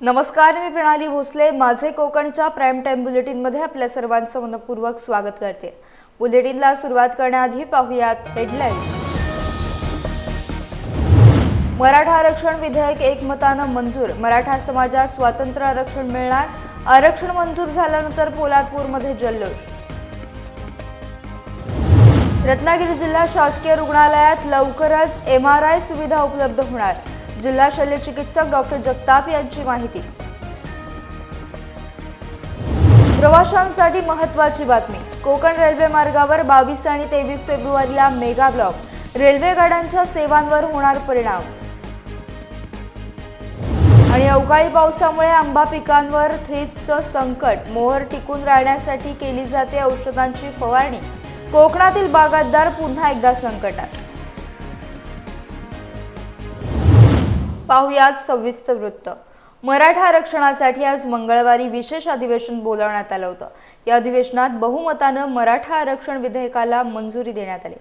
नमस्कार मी प्रणाली भोसले. माझे कोकणच्या प्राईम टाईम बुलेटिनमध्ये आपल्या सर्वांचं मनपूर्वक स्वागत करते. बुलेटिनला सुरुवात करण्याआधी पाहुयात हेडलाईन्स मराठा आरक्षण विधेयक एकमतानं मंजूर. मराठा समाजात स्वातंत्र्य आरक्षण मिळणार. आरक्षण मंजूर झाल्यानंतर पोलादपूरमध्ये जल्लोष. रत्नागिरी जिल्हा शासकीय रुग्णालयात लवकरच एम आर आय सुविधा उपलब्ध होणार. जिल्हा शल्यचिकित्सक डॉक्टर जगताप यांची माहिती. प्रवाशांसाठी महत्त्वाची बातमी. कोकण रेल्वे मार्गावर बावीस आणि तेवीस फेब्रुवारीला मेगा ब्लॉक. रेल्वे गाड्यांच्या सेवांवर होणार परिणाम. आणि अवकाळी पावसामुळे आंबा पिकांवर थ्रिप्सचं संकट. मोहर टिकून राहण्यासाठी केली जाते औषधांची फवारणी. कोकणातील बागायतदार पुन्हा एकदा संकटात. पाहुयात सविस्तर वृत्त. मराठा आरक्षणासाठी आज मंगळवारी विशेष अधिवेशन बोलावण्यात आलं होतं. या अधिवेशनात बहुमतानं मराठा आरक्षण विधेयकाला मंजुरी देण्यात आली.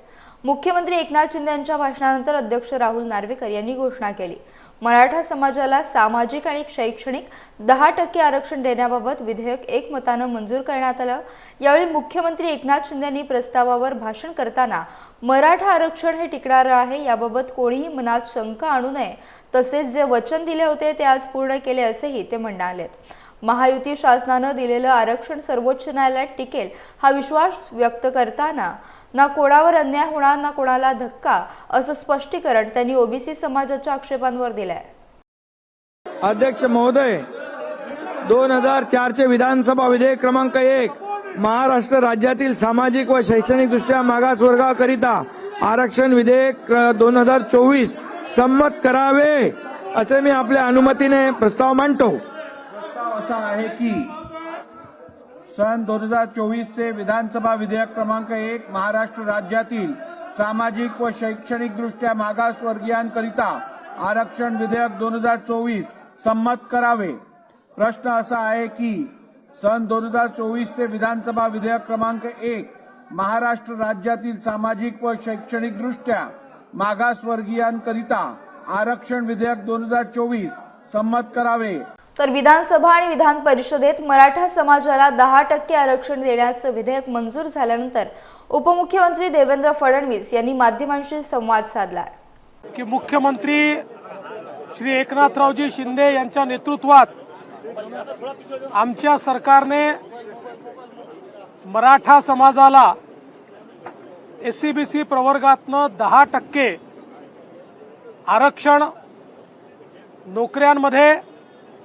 मुख्यमंत्री एकनाथ शिंदे यांच्या भाषणानंतर अध्यक्ष राहुल नार्वेकर यांनी घोषणा केली. मराठा समाजाला सामाजिक आणि शैक्षणिक दहा टक्के आरक्षण देण्याबाबत विधेयक एकमतानं मंजूर करण्यात आलं. यावेळी मुख्यमंत्री एकनाथ शिंदे यांनी प्रस्तावावर भाषण करताना मराठा आरक्षण हे टिकणारं आहे याबाबत कोणीही मनात शंका आणू नये. तसेच जे वचन दिले होते ते आज पूर्ण केले असेही ते म्हणाले महायुती शासनानं दिलेलं आरक्षण सर्वोच्च न्यायालयात टिकेल हा विश्वास व्यक्त करताना ना कोणावर अन्याय होणार ना कोणाला धक्का असं स्पष्टीकरण त्यांनी ओबीसी समाजाच्या आक्षेपांवर दिलंय. अध्यक्ष महोदय दोन हजार चारचे विधानसभा विधेयक क्रमांक एक महाराष्ट्र राज्यातील सामाजिक व शैक्षणिक दृष्ट्या मागासवर्गाकरिता आरक्षण विधेयक दोन हजार चोवीस संमत करावे असे मी आपल्या अनुमतीने प्रस्ताव मांडतो. प्रस्ताव असा आहे की सन दोन हजार चोवीसचे विधानसभा विधेयक क्रमांक एक महाराष्ट्र राज्यातील सामाजिक व शैक्षणिकदृष्ट्या मागासवर्गीयांकरिता आरक्षण विधेयक दोन हजार चोवीस संमत करावे. प्रश्न असा आहे की सन दोन हजार चोवीसचे विधानसभा विधेयक क्रमांक एक महाराष्ट्र राज्यातील सामाजिक व शैक्षणिकदृष्ट्या मागासवर्गीयांकरिता आरक्षण विधेयक दोन हजार चोवीस संमत करावे. तर विधानसभा आणि विधान परिषदेत मराठा समाजाला दहा टक्के आरक्षण देण्याचं विधेयक मंजूर झाल्यानंतर उपमुख्यमंत्री देवेंद्र फडणवीस यांनी माध्यमांशी संवाद साधला. की मुख्यमंत्री श्री एकनाथरावजी शिंदे यांच्या नेतृत्वात आमच्या सरकारने मराठा समाजाला एस सी बी सी प्रवर्गातनं दहा टक्के आरक्षण नोकऱ्यांमध्ये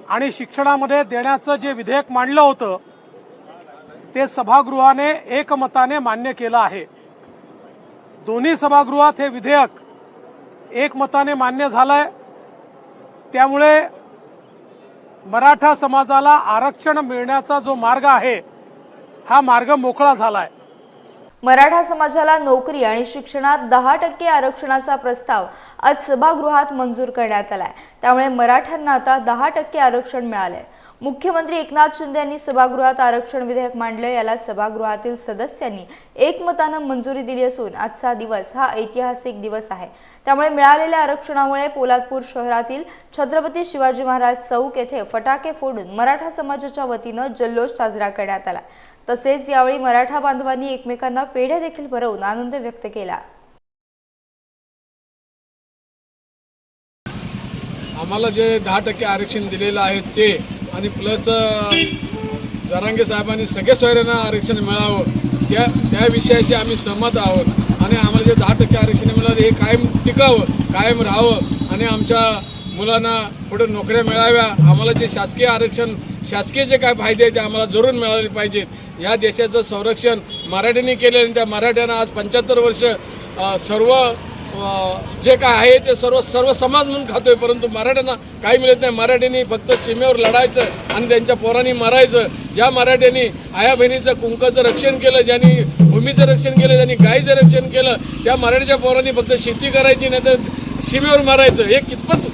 आणि शिक्षणामध्ये देण्याचं जे विधेयक मांडलं होतं ते सभागृहाने एकमताने मान्य केलं आहे. दोन्ही सभागृहात हे विधेयक एकमताने मान्य झालंय. त्यामुळे मराठा समाजाला आरक्षण मिळण्याचा जो मार्ग आहे हा मार्ग मोकळा झालाय. मराठा समाजाला नोकरी आणि शिक्षणात दहा टक्के आरक्षणाचा प्रस्ताव आज सभागृहात मंजूर करण्यात आलाय. त्यामुळे मराठ्यांना आता दहा टक्के आरक्षण मिळालंय. मुख्यमंत्री एकनाथ शिंदे यांनी सभागृहात आरक्षण विधेयक मांडलं याला सभागृहातील सदस्यांनी एकमतानं मंजुरी दिली असून आजचा दिवस हा ऐतिहासिक दिवस आहे. त्यामुळे मिळालेल्या आरक्षणामुळे पोलादपूर शहरातील छत्रपती शिवाजी महाराज चौक येथे फटाके फोडून मराठा समाजाच्या वतीनं जल्लोष साजरा करण्यात आला. तसेच यावेळी मराठा बांधवांनी एकमेकांना पेढे देखील भरवून आनंद व्यक्त केला. आम्हाला जे दहा टक्के आरक्षण दिलेलं आहे ते आणि प्लस जरांगे साहेबांनी सगळ्या सोयऱ्यांना आरक्षण मिळावं त्या त्या विषयाशी आम्ही सहमत आहोत. आणि आम्हाला जे दहा टक्के आरक्षण मिळालं हे कायम टिकावं कायम राहावं आणि आमच्या मुलांना पुढे नोकऱ्या मिळाव्या. आम्हाला जे शासकीय आरक्षण शासकीय जे काय फायदे आहेत ते आम्हाला जरूर मिळाले पाहिजेत. या देशाचं संरक्षण मराठ्यांनी केले आणि त्या मराठ्यांना आज पंच्याहत्तर वर्ष सर्व जे काय आहे ते सर्व सर्व समाज म्हणून खातोय. परंतु मराठ्यांना काही मिळत नाही. मराठ्यांनी फक्त सीमेवर लढायचं आणि त्यांच्या पोरांनी मारायचं. ज्या मराठ्यांनी आया बहिणीचं कुंकाचं रक्षण केलं ज्यांनी भूमीचं रक्षण केलं ज्यांनी गायीचं रक्षण केलं त्या मराठीच्या पोरांनी फक्त शेती करायची नाही तर सीमेवर मारायचं. हे कितपत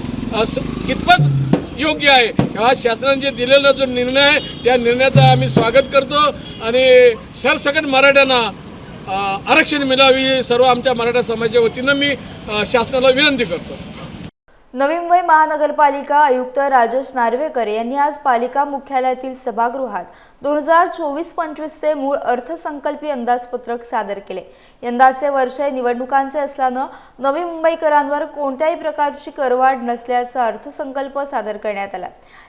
कितपत योग्य आहे? हा शासनाने जे दिलेला जो निर्णय आहे त्या निर्णयाचा आम्ही स्वागत करतो. आणि सरसकट मराठ्यांना आरक्षण मिळावी सर्व आमच्या मराठा समाजाच्या वतीनं मी शासनाला विनंती करतो. नवी मुंबई महानगरपालिका आयुक्त राजेश नार्वेकर यांनी आज पालिका मुख्यालयातील सभागृहात दोन हजार चोवीस पंचवीसचे मूळ अर्थसंकल्पीय अंदाजपत्रक सादर केले. यंदाचे वर्ष निवडणुकांचे असल्यानं नवी मुंबईकरांवर कोणत्याही प्रकारची करवाढ नसल्याचा अर्थसंकल्प सादर करण्यात आला.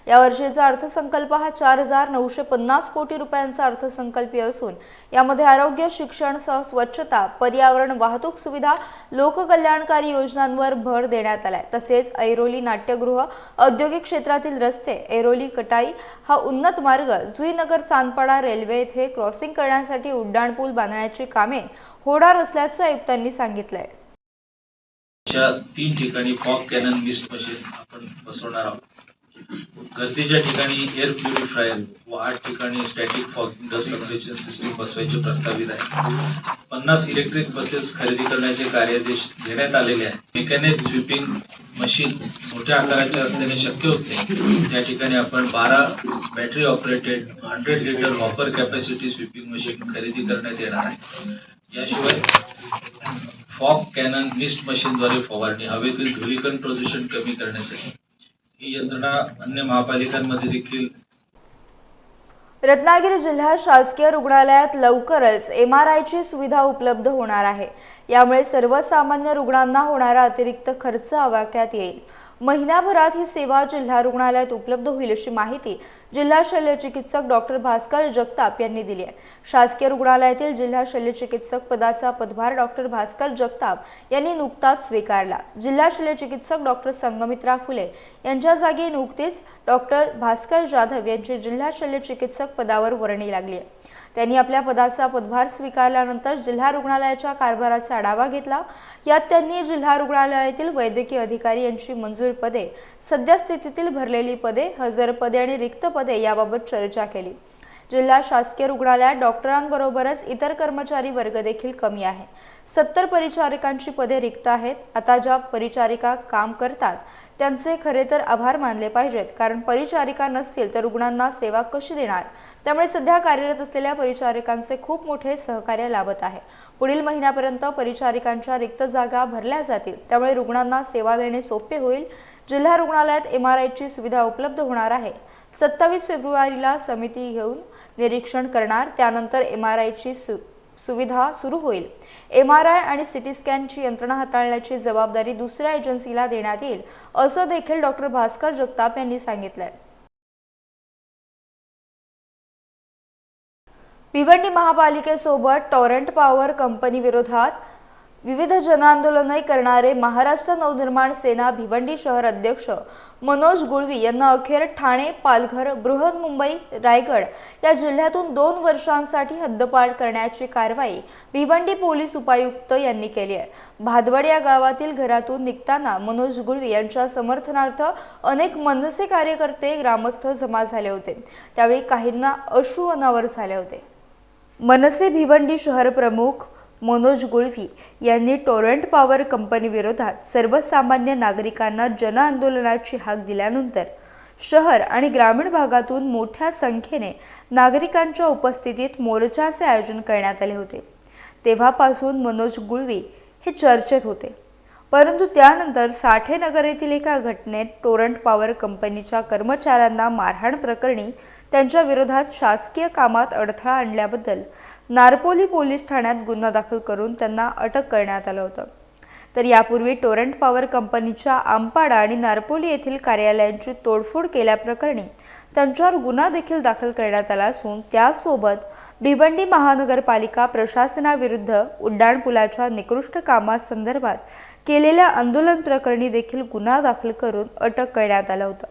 या वर्षीचा अर्थसंकल्प हा चार हजार नऊशे पन्नास कोटी रुपयांचा अर्थसंकल्पीय असून यामध्ये आरोग्य शिक्षण सह स्वच्छता पर्यावरण वाहतूक सुविधा लोककल्याणकारी योजनांवर भर देण्यात आलाय. तसेच ऐरोली नाट्यगृह औद्योगिक क्षेत्रातील रस्ते ऐरोली कटाई हा उन्नत मार्ग जुईनगर सानपाडा रेल्वे येथे क्रॉसिंग करण्यासाठी उड्डाणपूल बांधण्याची कामे होणार असल्याचं आयुक्तांनी सांगितलंय. तीन ठिकाणी फॉग कॅनन मिस्ट मशीन आपण बसवणार आहोत. गर्दीच्या ठिकाणी एअर प्युरिफायर व आठ ठिकाणी static fog dust circulation system बसवायचे प्रस्तावित आहे. पन्नास इलेक्ट्रिक बसेस खरेदी करण्याचे कार्यादेश घेण्यात आलेले आहेत मेकॅनिक स्वीपिंग मशीन मोठ्या आकाराचे असल्याने शक्य होत नाही. त्या ठिकाणी आपण बारा battery operated hundred litre hopper capacity sweeping machine खरेदी करण्यात येणार आहे. याशिवाय फॉग कॅनन मिस्ट मशीनद्वारे फवारणी हवेतील धुलीकण प्रदूषण कमी करण्यासाठी ही यंत्रणा अन्य महापालिकांमध्ये देखील रत्नागिरी जिल्हा शासकीय रुग्णालयात लवकरच एम आर आयची सुविधा उपलब्ध होणार आहे. यामुळे सर्वसामान्य रुग्णांना होणारा अतिरिक्त खर्च आवाक्यात येईल. महिनाभरात ही सेवा जिल्हा रुग्णालयात उपलब्ध होईल अशी माहिती जिल्हा शल्यचिकित्सक डॉक्टर भास्कर जगताप यांनी दिली आहे. शासकीय रुग्णालयातील जिल्हा शल्यचिकित्सक पदाचा पदभार डॉक्टर भास्कर जगताप यांनी नुकताच स्वीकारला. जिल्हा शल्यचिकित्सक डॉक्टर संगमित्रा फुले यांच्या जागी नुकतीच डॉक्टर भास्कर जाधव यांची जिल्हा शल्यचिकित्सक पदावर वर्णी लागली आहे. त्यांनी आपल्या पदाचा पदभार स्वीकारल्यानंतर जिल्हा रुग्णालयाच्या कारभाराचा आढावा घेतला. यात त्यांनी जिल्हा रुग्णालयातील वैद्यकीय अधिकारी यांची मंजूर पदे सद्यस्थितीतील भरलेली पदे हजर पदे आणि रिक्त पदे याबाबत चर्चा केली. जिल्हा शासकीय रुग्णालयात डॉक्टरांबरोबरच इतर कर्मचारी वर्ग देखील कमी आहे. सत्तर परिचारिकांची पदे रिक्त आहेत. आता ज्या परिचारिका काम करतात त्यांचे खरे तर आभार मानले पाहिजेत. कारण परिचारिका नसतील तर रुग्णांना सेवा कशी देणार? त्यामुळे सध्या कार्यरत असलेल्या परिचारिकांचे खूप मोठे सहकार्य लाभत आहे. पुढील महिन्यापर्यंत परिचारिकांच्या रिक्त जागा भरल्या जातील. त्यामुळे रुग्णांना सेवा देणे सोपे होईल. जिल्हा रुग्णालयात एम आर आयची सुविधा उपलब्ध होणार आहे. सत्तावीस फेब्रुवारीला समिती घेऊन निरीक्षण करणार. त्यानंतर एम आर आयची सु सुविधा सुरू होईल. एम आर आय आणि सिटी स्कॅनची यंत्रणा हाताळण्याची जबाबदारी दुसऱ्या एजन्सीला देण्यात येईल असं देखील डॉक्टर भास्कर जगताप यांनी सांगितलंय. भिवंडी महापालिकेसोबत टॉरंट पॉवर कंपनी विरोधात विविध जनआंदोलने करणारे महाराष्ट्र नवनिर्माण सेना भिवंडी शहर अध्यक्ष मनोज गुळवी यांना अखेर ठाणे पालघर बृहन्मुंबई रायगड या जिल्ह्यातून दोन वर्षांसाठी हद्दपार करण्याची कारवाई भिवंडी पोलीस उपायुक्त यांनी केली आहे. भादवड या गावातील घरातून निघताना मनोज गुळवी यांच्या समर्थनार्थ अनेक मनसे कार्यकर्ते ग्रामस्थ जमा झाले होते. त्यावेळी काहींना अश्रू अनावर झाले होते. मनसे भिवंडी शहर प्रमुख मनोज गुळवी यांनी टोरंट पॉवर कंपनी विरोधात सर्वसामान्य नागरिकांना जनआंदोलनाची हाक दिल्यानंतर शहर आणि ग्रामीण भागातून मोठ्या संख्येने नागरिकांच्या उपस्थितीत मोर्चाचे आयोजन करण्यात आले होते. तेव्हापासून मनोज गुळवी हे चर्चेत होते. परंतु त्यानंतर साठेनगर येथील एका घटनेत टोरंट पॉवर कंपनीच्या कर्मचाऱ्यांना मारहाण प्रकरणी त्यांच्या विरोधात शासकीय कामात अडथळा आणल्याबद्दल नारपोली पोलीस ठाण्यात गुन्हा दाखल करून त्यांना अटक करण्यात आलं होतं. तर यापूर्वी टोरंट पॉवर कंपनीच्या आंपाडा आणि नारपोली येथील कार्यालयांची तोडफोड केल्याप्रकरणी त्यांच्यावर गुन्हा देखील दाखल करण्यात आला असून त्यासोबत भिवंडी महानगरपालिका प्रशासनाविरुद्ध उड्डाणपुलाच्या निकृष्ट कामासंदर्भात केलेल्या आंदोलन प्रकरणी देखील गुन्हा दाखल करून अटक करण्यात आलं होतं.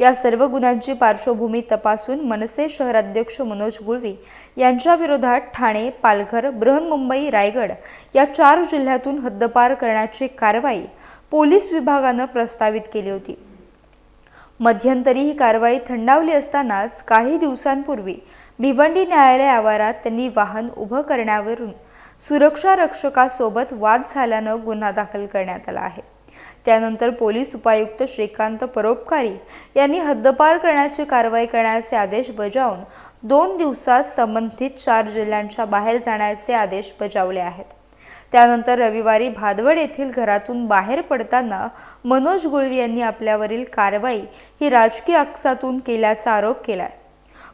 या सर्व गुन्ह्यांची पार्श्वभूमी तपासून मनसे शहराध्यक्ष मनोज गुळवी यांच्या विरोधात ठाणे पालघर बृहन्मुंबई रायगड या चार जिल्ह्यातून हद्दपार करण्याची कारवाई पोलीस विभागानं प्रस्तावित केली होती. मध्यंतरी ही कारवाई थंडावली असतानाच काही दिवसांपूर्वी भिवंडी न्यायालय आवारात त्यांनी वाहन उभं करण्यावरून सुरक्षा रक्षकासोबत वाद झाल्यानं गुन्हा दाखल करण्यात आला आहे. त्यानंतर पोलीस उपायुक्त श्रीकांत परोपकारी यांनी हद्दपार करण्याची कारवाई करण्याचे आदेश बजावून दोन दिवसात संबंधित चार जिल्ह्यांच्या बाहेर जाण्याचे आदेश बजावले आहेत. त्यानंतर रविवारी भादवड येथील घरातून बाहेर पडताना मनोज गुळवी यांनी आपल्यावरील कारवाई ही राजकीय अक्सातून केल्याचा आरोप केला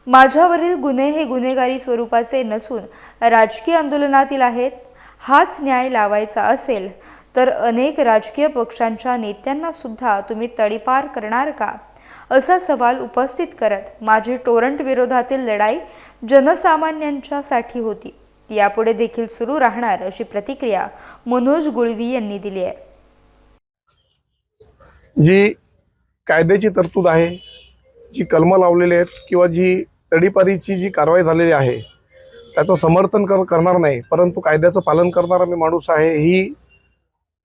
माझ्यावरील गुन्हे हे गुन्हेगारी स्वरूपाचे नसून राजकीय आंदोलनातील आहेत. हाच न्याय लावायचा असेल तर अनेक राजकीय पक्षांच्या नेत्यांना सुद्धा तुम्ही तडीपार करणार का? असा सवाल उपस्थित करत माझी टोरंट विरोधातील लढाई जनसामान्यांच्यासाठी होती. ती यापुढे देखील सुरू राहणार अशी प्रतिक्रिया मनोज गुळवी यांनी दिली आहे. जी कायद्याची तरतूद आहे जी कलमं लावलेली आहेत किंवा जी तडीपारीची जी कारवाई झालेली आहे त्याचं समर्थन कर करणार नाही परंतु कायद्याचं पालन करणारा मी माणूस आहे ही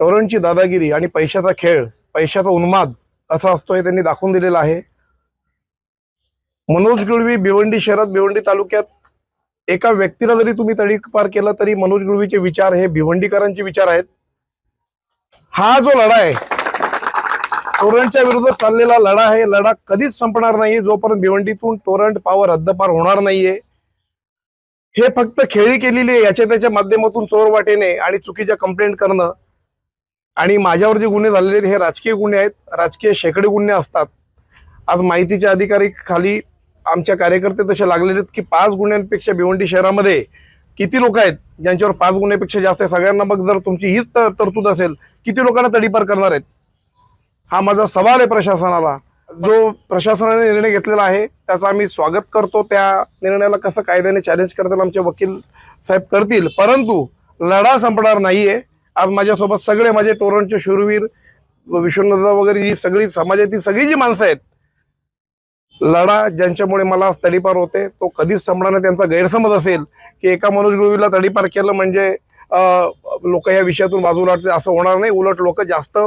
टोरणची दादागिरी आणि पैशाचा खेळ पैशाचा उन्माद असा असतो हे त्यांनी दाखवून दिलेला आहे. मनोज गुळवी भिवंडी शहरात भिवंडी तालुक्यात एका व्यक्तीला जरी तुम्ही तडी पार केलं तरी मनोज गुळवीचे विचार हे भिवंडीकरांचे विचार आहेत. हा जो लढा आहे तोरणच्या विरोधात चाललेला लढा आहे. लढा कधीच संपणार नाही जोपर्यंत भिवंडीतून तोरण पावर हद्दपार होणार नाहीये. हे फक्त खेळी केलेली आहे. याच्या त्याच्या माध्यमातून चोर वाटेने आणि चुकीच्या कंप्लेंट करणं आणि माझ्यावर जे गुन्हे झालेले आहेत हे राजकीय गुन्हे आहेत राजकीय शेकडे गुन्हे असतात. आज माहितीच्या अधिकारी खाली आमच्या कार्यकर्ते तसे लागलेले आहेत की पाच गुन्ह्यांपेक्षा भिवंडी शहरामध्ये किती लोक आहेत ज्यांच्यावर पाच गुन्ह्यापेक्षा जास्त आहे? सगळ्यांना मग जर तुमची हीच तर- तरतूद असेल किती लोकांना तडीपार करणार आहेत? हा माझा सवाल आहे प्रशासनाला. जो प्रशासनाने निर्णय घेतलेला आहे त्याचं आम्ही स्वागत करतो. त्या निर्णयाला कसं कायद्याने चॅलेंज करताना आमचे वकील साहेब करतील परंतु लढा संपणार नाहीये. आज माझ्यासोबत सगळे माझे टोरणचे शूरवीर विष्णुदा वगैरे ही सगळी समाजातील सगळी जी माणसं आहेत लढा ज्यांच्यामुळे मला आज तडीपार होते तो कधीच संपणार त्यांचा गैरसमज असेल की एका मनोज गुळवीला तडीपार केलं म्हणजे लोक या विषयातून बाजूला वाटते असं होणार नाही. उलट लोक जास्त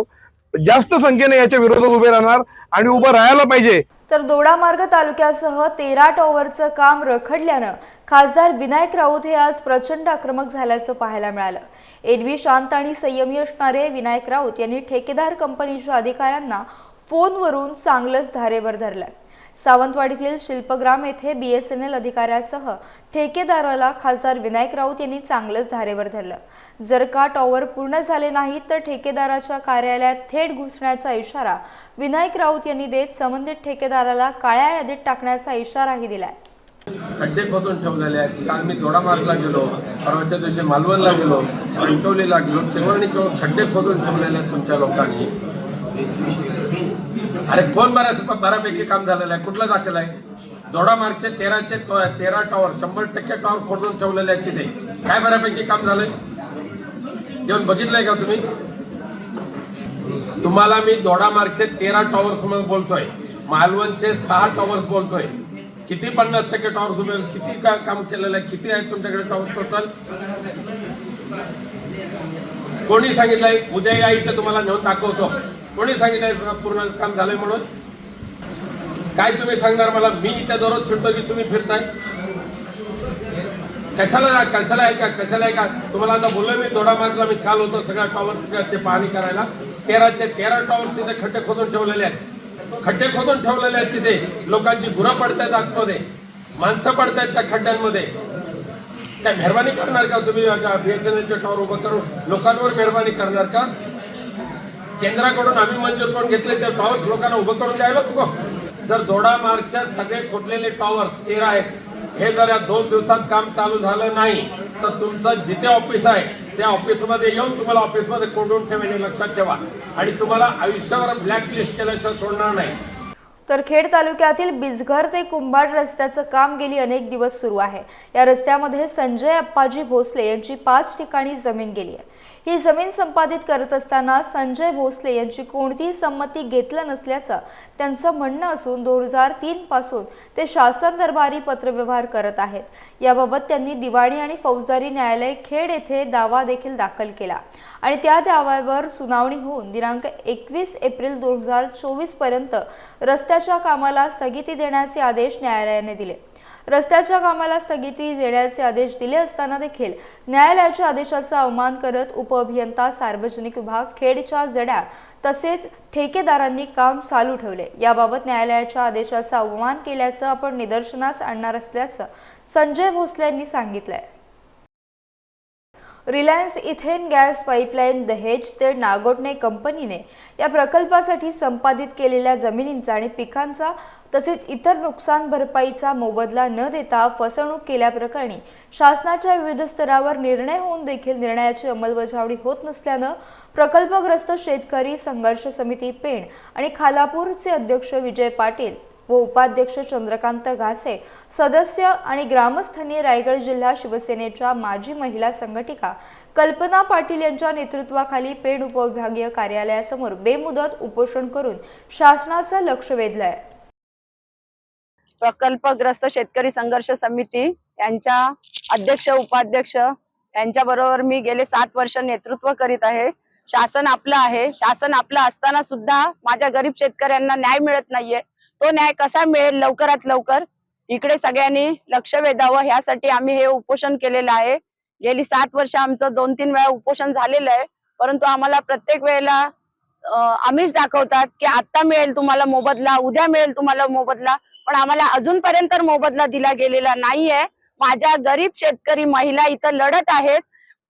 जास्त संख्येने याच्या विरोधात उभे राहणार आणि उभं राहायला पाहिजे. तर दोडामार्ग तालुक्यासह तेरा टॉवरचं काम रखडल्यानं खासदार विनायक राऊत हे आज प्रचंड आक्रमक झाल्याचं पाहायला मिळालं. एरवी शांत आणि संयमी असणारे विनायक राऊत यांनी ठेकेदार कंपनीच्या अधिकाऱ्यांना फोनवरून चांगलंच धारेवर धरलंय. सावंतवाडीतील शिल्पग्राम येथे बी एस एन एल अधिकाऱ्यासह ठेकेदाराला खासदार विनायक राऊत यांनी चांगलंच धारेवर धरलं. जर का टॉवर पूर्ण झाले नाही तर ठेकेदाराच्या कार्यालयात थेट घुसण्याचा इशारा विनायक राऊत यांनी देत संबंधित ठेकेदाराला काळ्या यादीत टाकण्याचा इशाराही दिलाय. खड्डे खोदून ठेवलेले आहेत. काल मी दोडामार्गला गेलो परवाच्या दिवशी मालवणला गेलो कणकवलीला गेलो केवळ केवळ खड्डे खोदून ठेवलेले आहेत तुमच्या लोकांनी. अरे कोण बऱ्याच बऱ्यापैकी काम झालेलं आहे? कुठलं दाखल आहे? दोडामार्गचे तेराचे तो- तेरा टॉवर शंभर टक्के टॉवर खोदून ठेवलेले आहेत तिथे. काय बऱ्यापैकी काम झालंय? येऊन बघितलंय का तुम्ही? तुम्हाला मी दोडामार्गचे तेरा टॉवर्स म्हणून बोलतोय. मालवणचे सहा टॉवर्स बोलतोय. किती पन्नास टक्के टॉवर्स उभे किती का काम केलेलं आहे? किती आहेत तुमच्याकडे टॉवर टोटल कोणी सांगितलंय? उद्या या इथे तुम्हाला नेऊन दाखवतो. कोणी सांगितलंय? पूर्ण काम झालंय म्हणून. काय तुम्ही सांगणार मला? मी इथे दररोज फिरतो की तुम्ही फिरताय? कशाला कशाला आहे का? कशाला आहे का? तुम्हाला आता बोललो मी थोडा मार्गला मी काल होतो सगळ्या टॉवर ते पाहणी करायला. तेराचे तेरा टॉवर तिथे खड्डे खोदून ठेवलेले आहेत. खड्डे खोदून ठेवलेले आहेत तिथे. लोकांची गुरं पडतायत आतमध्ये. माणसं पडतायत त्या खड्ड्यांमध्ये. काय मेहरबानी करणार का तुम्ही? बीएसएनएलच्या टॉवर उभं करून लोकांवर मेहरबानी करणार का? केंद्राकडून आम्ही मंजूर करून घेतले ते टॉवर्स लोकांना उभं करून द्यायला नको. जर दोडा मार्गच्या सगळे खोदलेले टॉवर्स तेरा आहेत हे जर या दोन दिवसात काम चालू झालं नाही तर तुमचं जिथे ऑफिस आहे त्या ऑफिसमध्ये येऊन तुम्हाला ऑफिसमध्ये कोंडून ठेवणे लक्षात ठेवा. आणि तुम्हाला आयुष्यावर ब्लॅकलिस्ट केल्याशिवाय सोडणार नाही. तर खेड तालुक्यातील बिजघर ते कुंभाड रस्त्याचं काम गेली अनेक दिवस सुरू आहे. या रस्त्यामध्ये संजय अप्पाजी भोसले यांची पाच ठिकाणी जमीन गेली आहे. ही जमीन संपादित करत असताना संजय भोसले यांची कोणतीही संमती घेतलं नसल्याचं त्यांचं म्हणणं असून दोन हजार तीन पासून ते शासन दरबारी पत्रव्यवहार करत आहेत. याबाबत त्यांनी दिवाणी आणि फौजदारी न्यायालय खेड येथे दावा देखील दाखल केला. आणि त्या दाव्यावर सुनावणी होऊन दिनांक एकवीस एप्रिल दोन हजार चोवीसपर्यंत रस्त्याच्या कामाला स्थगिती देण्याचे आदेश न्यायालयाने दिले. रस्त्याच्या कामाला स्थगिती देण्याचे आदेश दिले असताना देखील न्यायालयाच्या आदेशाचा अवमान करत उपअभियंता सार्वजनिक विभाग खेडच्या जड्या तसेच ठेकेदारांनी काम चालू ठेवले. याबाबत न्यायालयाच्या आदेशाचा अवमान केल्याचं आपण निदर्शनास आणणार असल्याचं संजय भोसले यांनी सांगितलंय. रिलायन्स इथेन गॅस पाईपलाईन दहेज ते नागोटणे कंपनीने या प्रकल्पासाठी संपादित केलेल्या जमिनींचा आणि पिकांचा तसेच इतर नुकसान भरपाईचा मोबदला न देता फसवणूक केल्याप्रकरणी शासनाच्या विविध स्तरावर निर्णय होऊन देखील निर्णयाची अंमलबजावणी होत नसल्यानं प्रकल्पग्रस्त शेतकरी संघर्ष समिती पेण आणि खालापूरचे अध्यक्ष विजय पाटील व उपाध्यक्ष चंद्रकांत घासे सदस्य आणि ग्रामस्थांनी रायगड जिल्हा शिवसेनेच्या माजी महिला संघटिका कल्पना पाटील यांच्या नेतृत्वाखाली पेण उपविभागीय कार्यालयासमोर बेमुदत उपोषण करून शासनाचं लक्ष वेधलंय. प्रकल्पग्रस्त शेतकरी संघर्ष समिती यांच्या अध्यक्ष उपाध्यक्ष यांच्या बरोबर मी गेले सात वर्ष नेतृत्व करीत आहे. शासन आपलं आहे. शासन आपलं असताना सुद्धा माझ्या गरीब शेतकऱ्यांना न्याय मिळत नाहीये. तो न्याय कसा मिळेल लवकरात लवकर? इकडे सगळ्यांनी लक्ष वेधावं. ह्यासाठी आम्ही हे उपोषण केलेलं आहे. गेली सात वर्ष आमचं दोन तीन वेळा उपोषण झालेलं आहे. परंतु आम्हाला प्रत्येक वेळेला आम्हीच आमिष दाखवतात की आता मिळेल तुम्हाला मोबदला उद्या मिळेल तुम्हाला मोबदला. पण आम्हाला अजूनपर्यंत मोबदला दिला गेलेला नाहीये. माझ्या गरीब शेतकरी महिला इथं लढत आहेत.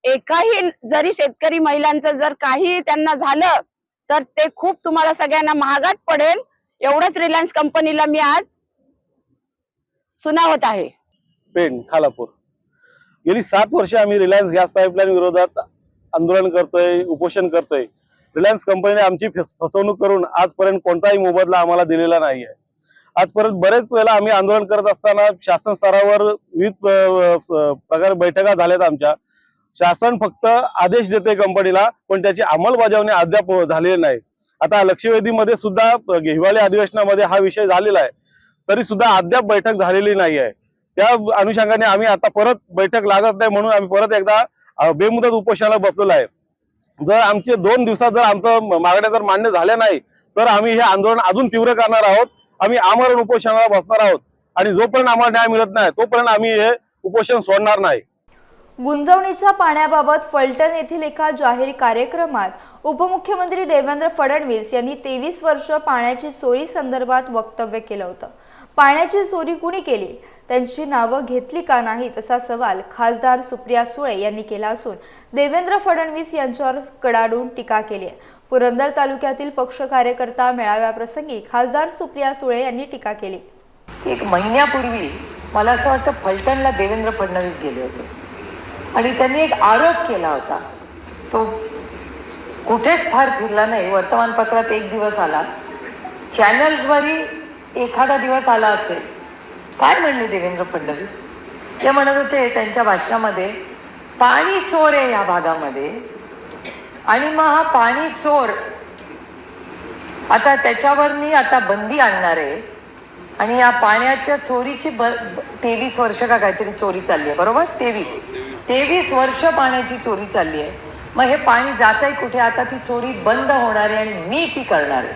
एकाही जरी शेतकरी महिलांचं जर काही त्यांना झालं तर ते खूप तुम्हाला सगळ्यांना महागात पडेल. एवढंच रिलायन्स कंपनीला मी आज सुनावत आहे. पेण खालापूर. गेली सात वर्ष आम्ही रिलायन्स गॅस पाईपलाईन विरोधात आंदोलन करतोय उपोषण करतोय. रिलायन्स कंपनीने आमची फसवणूक करून आजपर्यंत कोणताही मोबदला आम्हाला दिलेला नाही आहे आजपर्यंत बरेच वेळेला आम्ही आंदोलन करत असताना शासन स्तरावर विविध प्रकारे बैठका झाल्यात आमच्या. शासन फक्त आदेश देते कंपनीला पण त्याची अंमलबजावणी अद्याप झालेली नाही. आता लक्षवेधीमध्ये सुद्धा हिवाळी अधिवेशनामध्ये हा विषय झालेला आहे. तरी सुद्धा अद्याप बैठक झालेली नाही आहे. त्या अनुषंगाने आम्ही आता परत बैठक लागत नाही म्हणून आम्ही परत एकदा बेमुदत उपोषणाला बसलेलो आहे. जर आमचे दोन दिवसात जर आमचं मागण्या जर मान्य झाल्या नाही तर आम्ही हे आंदोलन अजून तीव्र करणार आहोत. आम्ही आमरण उपोषणाला बसणार आहोत. आणि जोपर्यंत आम्हाला न्याय मिळत नाही तोपर्यंत आम्ही हे उपोषण सोडणार नाही. गुंजवणीच्या पाण्याबाबत फलटण येथील एका जाहीर कार्यक्रमात उपमुख्यमंत्री देवेंद्र फडणवीस यांनी तेवीस वर्ष पाण्याची चोरी संदर्भात वक्तव्य केलं होतं. पाण्याची चोरी कुणी केली? त्यांची नावं घेतली का नाहीत असा सवाल खासदार सुप्रिया सुळे यांनी केला असून देवेंद्र फडणवीस यांच्यावर कडाडून टीका केली आहे. पुरंदर तालुक्यातील पक्ष कार्यकर्ता मेळाव्याप्रसंगी खासदार सुप्रिया सुळे यांनी टीका केली. एक महिन्यापूर्वी मला असं वाटतं फलटणला देवेंद्र फडणवीस गेले होते. आणि त्यांनी एक आरोप केला होता. तो कुठेच फार फिरला नाही. वर्तमानपत्रात एक दिवस आला. चॅनल्सवरही एखादा दिवस आला असेल. काय म्हणले देवेंद्र फडणवीस? ते म्हणत होते त्यांच्या भाषणामध्ये पाणी चोर आहे या भागामध्ये. आणि मग हा पाणी चोर आता त्याच्यावर मी आता बंदी आणणार आहे. आणि या पाण्याच्या चोरीची ब तेवीस वर्ष का काहीतरी चोरी चालली आहे बरोबर? तेवीस. तेवीस वर्ष पाण्याची चोरी चालली आहे. मग हे पाणी जात आहे कुठे? आता ती चोरी बंद होणार आहे आणि मी ती करणार आहे.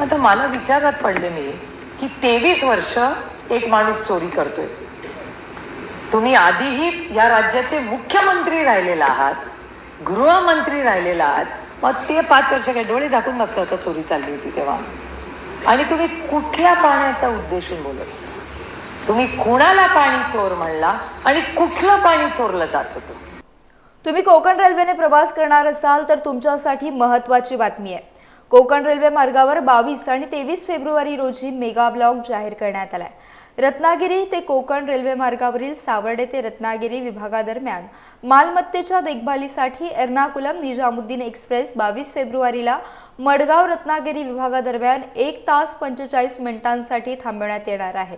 आता मला विचारात पडले मी की तेवीस वर्ष एक माणूस चोरी करतोय. तुम्ही आधीही या राज्याचे मुख्यमंत्री राहिलेला आहात गृहमंत्री राहिलेला आहात. मग ते पाच वर्ष काय डोळे झाकून बसलं होतं चोरी चालली होती तेव्हा. आणि तुम्ही कुठल्या पाण्याचा उद्देशून बोलत होता? तुम्ही कुणाला पाणी चोर म्हणला आणि कुठलं पाणी चोरलं जात होतं? तुम्ही कोकण रेल्वेने प्रवास करणार असाल तर तुमच्यासाठी महत्त्वाची बातमी आहे. कोकण रेल्वे मार्गावर बावीस आणि तेवीस फेब्रुवारी रोजी मेगा ब्लॉक जाहीर करण्यात आलाय. रत्नागिरी ते कोकण रेल्वे मार्गावरील सावर्डे ते रत्नागिरी विभागादरम्यान मालमत्तेच्या देखभालीसाठी एर्नाकुलम निजामुद्दीन एक्सप्रेस बावीस फेब्रुवारीला मडगाव रत्नागिरी विभागादरम्यान एक तास पंचेचाळीस मिनिटांसाठी थांबवण्यात येणार आहे.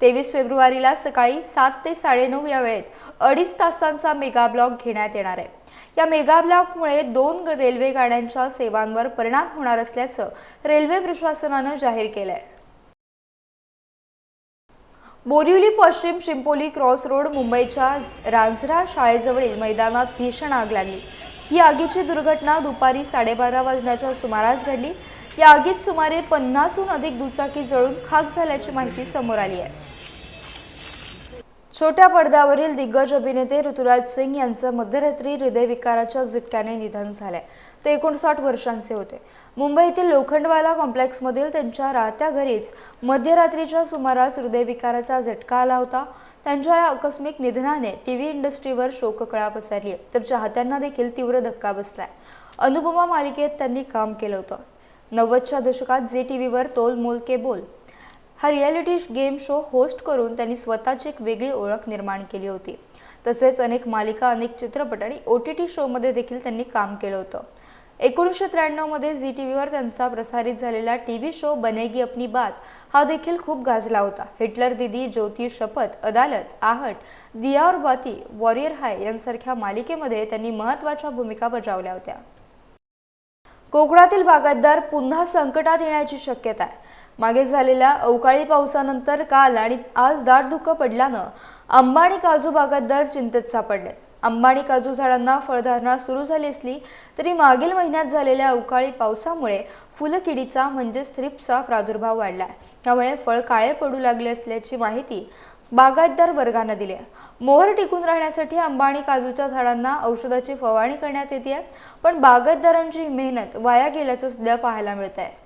तेवीस फेब्रुवारीला सकाळी सात ते साडेनऊ या वेळेत अडीच तासांचा मेगा ब्लॉक घेण्यात येणार आहे. या मेगा ब्लॉकमुळे दोन रेल्वे गाड्यांच्या सेवांवर परिणाम होणार असल्याचं रेल्वे प्रशासनानं जाहीर केलं आहे बोरिवली पश्चिम शिंपोली क्रॉस रोड मुंबईच्या रांजरा शाळेजवळील मैदानात भीषण आग लागली. ही आगीची दुर्घटना दुपारी साडेबारा वाजण्याच्या सुमारास घडली. या आगीत सुमारे पन्नासहून अधिक दुचाकी जळून खाक झाल्याची माहिती समोर आली आहे. छोट्या पडद्यावरील दिग्गज अभिनेते ऋतुराज सिंग यांचं मध्यरात्री हृदयविकाराच्या झिटक्याने निधन झालंय. ते एकोणसाठ वर्षांचे होते. मुंबईतील लोखंडवाला कॉम्प्लेक्समधील त्यांच्या राहत्या घरीच मध्यरात्रीच्या सुमारास हृदयविकाराचा झटका आला होता. त्यांच्या या आकस्मिक निधनाने टी व्ही इंडस्ट्रीवर शोककळा पसरली आहे, तर चाहत्यांना देखील तीव्र धक्का बसलाय. अनुपमा मालिकेत त्यांनी काम केलं होतं. नव्वदच्या दशकात झी टी व्हीवर तोल मोल के बोल हा रियालिटी गेम शो होस्ट करून त्यांनी स्वतःची एक वेगळी ओळख निर्माण केली होती. तसेच अनेक मालिका अनेक चित्रपट आणि ओ टी टी शोमध्ये देखील त्यांनी काम केलं होतं. एकोणीसशे त्र्याण्णवमध्ये झी टी व्हीवर त्यांचा प्रसारित झालेला टी व्ही शो बनेगी अपनी बात हा देखील खूप गाजला होता. हिटलर दिदी ज्योती शपथ अदालत आहट दिया और बाती वॉरियर हाय यांसारख्या मालिकेमध्ये त्यांनी महत्त्वाच्या भूमिका बजावल्या होत्या. कोकणातील बागायतदार पुन्हा संकटात येण्याची शक्यता आहे. मागे झालेल्या अवकाळी पावसानंतर काल आणि आज दाट धुकं पडल्यानं अंबाणी काजू बागायतदार चिंतेत सापडले. अंबाणी काजू झाडांना फळधारणा सुरू झाली असली तरी मागील महिन्यात झालेल्या अवकाळी पावसामुळे फुलकिडीचा म्हणजेच थ्रिप्सचा प्रादुर्भाव वाढला त्यामुळे फळ काळे पडू लागले असल्याची माहिती बागायतदार वर्गानं दिली मोहर टिकून राहण्यासाठी आंबा आणि काजूच्या झाडांना औषधाची फवारणी करण्यात येते पण बागायतदारांची मेहनत वाया गेल्याचं सध्या पाहायला मिळत आहे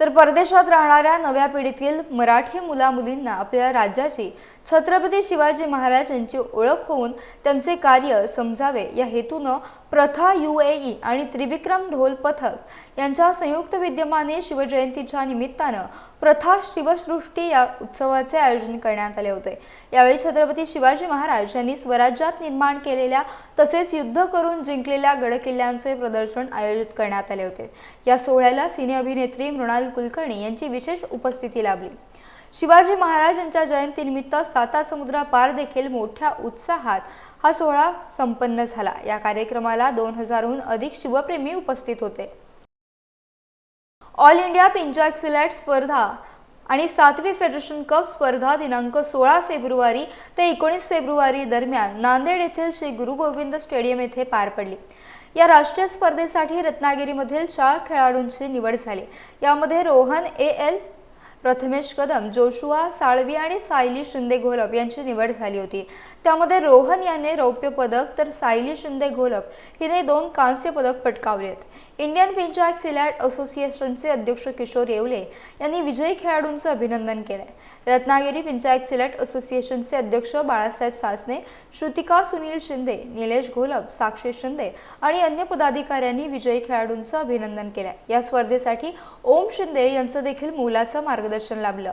तर परदेशात राहणाऱ्या नव्या पिढीतील मराठी मुलामुलींना आपल्या राज्याची छत्रपती शिवाजी महाराज यांची ओळख होऊन त्यांचे कार्य समजावे या हेतूनं प्रथा यू ए ई आणि त्रिविक्रम ढोल पथक यांच्या संयुक्त विद्यमाने शिवजयंतीच्या निमित्तानं प्रथा शिवसृष्टी या उत्सवाचे आयोजन करण्यात आले होते. यावेळी छत्रपती शिवाजी महाराज यांनी स्वराज्यात निर्माण केलेल्या तसेच युद्ध करून जिंकलेल्या गडकिल्ल्यांचे प्रदर्शन आयोजित करण्यात आले होते. या सोहळ्याला सिने अभिनेत्री मृणाल कुलकर्णी यांची विशेष उपस्थिती लाभली. शिवाजी महाराज यांच्या जयंतीनिमित्त साता समुद्रापार देखील मोठ्या उत्साहात हा सोहळा संपन्न झाला. या कार्यक्रमाला दोन हजारहून अधिक शिवप्रेमी उपस्थित होते. ऑल इंडिया पिंजाक सिलेट स्पर्धा आणि सातवी फेडरेशन कप स्पर्धा दिनांक सोळा फेब्रुवारी ते एकोणीस फेब्रुवारी दरम्यान नांदेड येथील श्री गुरु गोविंद स्टेडियम येथे पार पडली. या राष्ट्रीय स्पर्धेसाठी रत्नागिरीमधील चार खेळाडूंची निवड झाली. यामध्ये Rohan A L Prathamesh Kadam Joshua Salvi आणि सायली शिंदे घोलप यांची निवड झाली होती. त्यामध्ये रोहन याने रौप्य पदक तर सायली शिंदे घोलप हिने दोन कांस्य पदक पटकावलेत इंडियन पिंचाक सिलॅट असोसिएशनचे अध्यक्ष किशोर येवले यांनी विजयी खेळाडूंचं अभिनंदन केलंय. रत्नागिरी पिंचायत सिलेट असोसिएशनचे अध्यक्ष बाळासाहेब सासने श्रुतिका सुनील शिंदे निलेश घोलप साक्षी शिंदे आणि अन्य पदाधिकाऱ्यांनी विजयी खेळाडूंचं अभिनंदन केलंय. या स्पर्धेसाठी ओम शिंदे यांचं देखील मोलाचं मार्गदर्शन लाभलं.